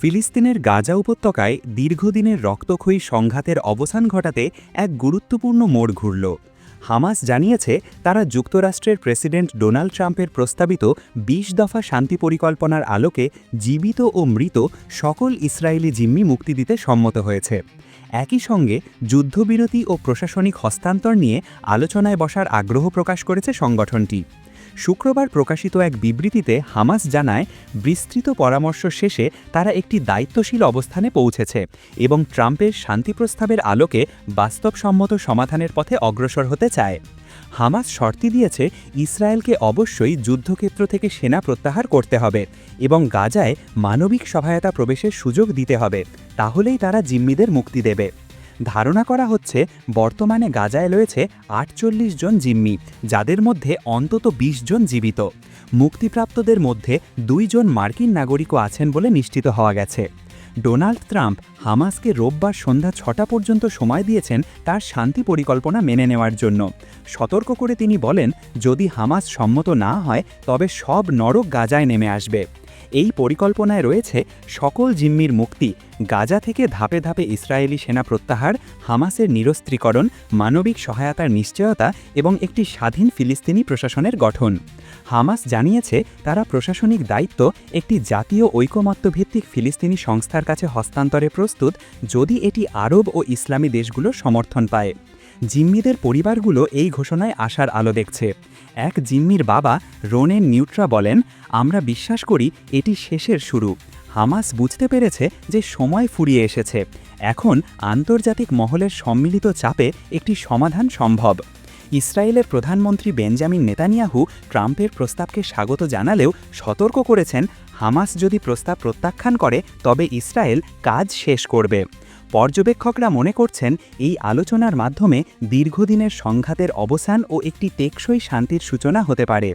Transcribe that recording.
ফিলিস্তিনের গাজা উপত্যকায় দীর্ঘদিনের রক্তক্ষয়ী সংঘাতের অবসান ঘটাতে এক গুরুত্বপূর্ণ মোড় ঘুরল। হামাস জানিয়েছে, তারা যুক্তরাষ্ট্রের প্রেসিডেন্ট ডোনাল্ড ট্রাম্পের প্রস্তাবিত ২০ দফা শান্তি পরিকল্পনার আলোকে জীবিত ও মৃত সকল ইসরায়েলি জিম্মি মুক্তি দিতে সম্মত হয়েছে। একই সঙ্গে যুদ্ধবিরতি ও প্রশাসনিক হস্তান্তর নিয়ে আলোচনায় বসার আগ্রহ প্রকাশ করেছে সংগঠনটি। শুক্রবার প্রকাশিত এক বিবৃতিতে হামাস জানায়, বিস্তৃত পরামর্শ শেষে তারা একটি দায়িত্বশীল অবস্থানে পৌঁছেছে এবং ট্রাম্পের শান্তি প্রস্তাবের আলোকে বাস্তবসম্মত সমাধানের পথে অগ্রসর হতে চায়। হামাস শর্তি দিয়েছে, ইসরায়েলকে অবশ্যই যুদ্ধক্ষেত্র থেকে সেনা প্রত্যাহার করতে হবে এবং গাজায় মানবিক সহায়তা প্রবেশের সুযোগ দিতে হবে। তাহলেই তারা জিম্মিদের মুক্তি দেবে। ধারণা করা হচ্ছে বর্তমানে গাজায় রয়েছে আটচল্লিশ জন জিম্মি, যাদের মধ্যে অন্তত ২০ জন জীবিত। মুক্তিপ্রাপ্তদের মধ্যে দুইজন মার্কিন নাগরিকও আছেন বলে নিশ্চিত হওয়া গেছে। ডোনাল্ড ট্রাম্প হামাসকে রোববার সন্ধ্যা ছটা পর্যন্ত সময় দিয়েছেন তার শান্তি পরিকল্পনা মেনে নেওয়ার জন্য। সতর্ক করে তিনি বলেন, যদি হামাস সম্মত না হয়, তবে সব নরক গাজায় নেমে আসবে। এই পরিকল্পনায় রয়েছে সকল জিম্মির মুক্তি, গাজা থেকে ধাপে ধাপে ইসরায়েলি সেনা প্রত্যাহার, হামাসের নিরস্ত্রীকরণ, মানবিক সহায়তার নিশ্চয়তা এবং একটি স্বাধীন ফিলিস্তিনি প্রশাসনের গঠন। হামাস জানিয়েছে তারা প্রশাসনিক দায়িত্ব একটি জাতীয় ঐকমত্যভিত্তিক ফিলিস্তিনি সংস্থার কাছে হস্তান্তরে প্রস্তুত যদি এটি আরব ও ইসলামী দেশগুলোর সমর্থন পায়। জিম্মিদের পরিবারগুলো এই ঘোষণায় আশার আলো দেখছে। এক জিম্মির বাবা রোনেন নিউট্রা বলেন, আমরা বিশ্বাস করি এটি শেষের শুরু। হামাস বুঝতে পেরেছে যে সময় ফুরিয়ে এসেছে। এখন আন্তর্জাতিক মহলের সম্মিলিত চাপে একটি সমাধান সম্ভব। ইসরায়েলের প্রধানমন্ত্রী বেঞ্জামিন নেতানিয়াহু ট্রাম্পের প্রস্তাবকে স্বাগত জানালেও সতর্ক করেছেন, হামাস যদি প্রস্তাব প্রত্যাখ্যান করে, তবে ইসরায়েল কাজ শেষ করবে। পর্যবেক্ষকরা মনে করছেন এই আলোচনার মাধ্যমে দীর্ঘদিনের সংঘাতের অবসান ও একটি টেকসই শান্তির সূচনা হতে পারে।